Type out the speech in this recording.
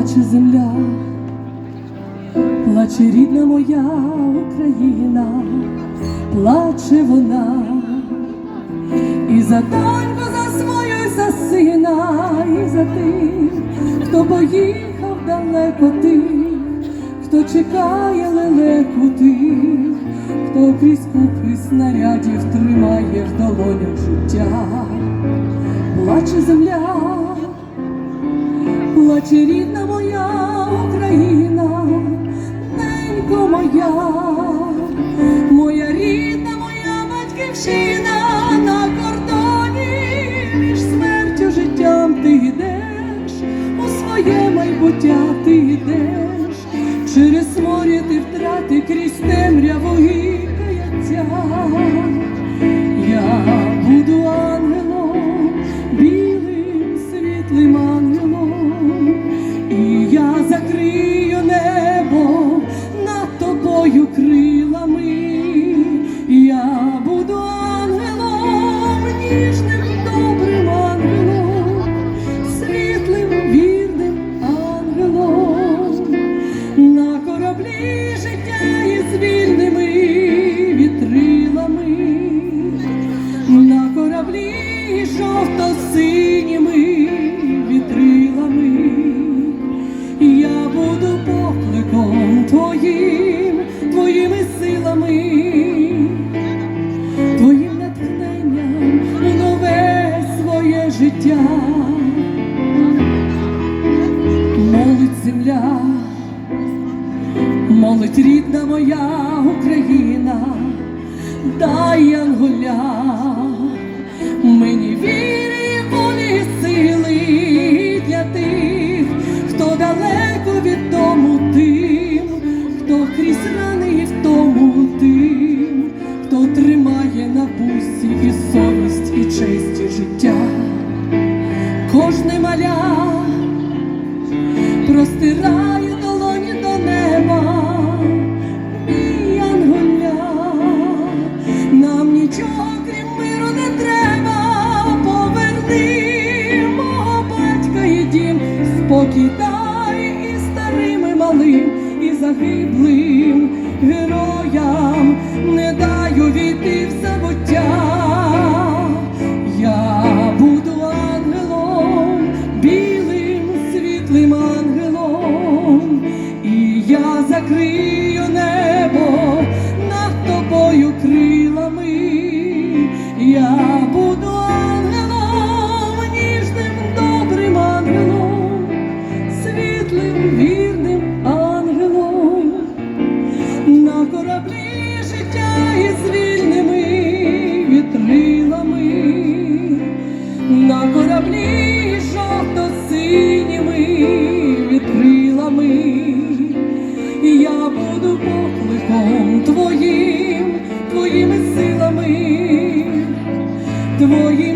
плаче земля, плаче рідна моя Україна, плаче вона. І за доньку за свою, і за сина, і за тих, хто поїхав далеко тих, хто чекає лелеку тих, хто крізь купи снарядів тримає в долонях життя, плаче земля плаче рідна моя Україна, ненько моя, моя рідна, моя батьківщина на кордоні між смертю життям ти йдеш, у своє майбуття ти йдеш, через морі ти втрати крізь темряву і. Кораблі жовто-синіми вітрилами, я буду покликом твоїм, твоїми силами, твоїм натхненням нове своє життя. Молить земля, молить рідна моя Україна, дай янголя, мені вірі, волі, сили для тих, хто далеко від дому тим, хто крізь рани і в тому тим, хто тримає на бусі і совість, і честь, і життя, кожне маля простирає дім, спокій дай і старим, і малим, і загиблим героям не дай увійти в забуття. Я буду ангелом, білим світлим ангелом, і я закрию небо над тобою крилами. Я Твоїми силами, Твої.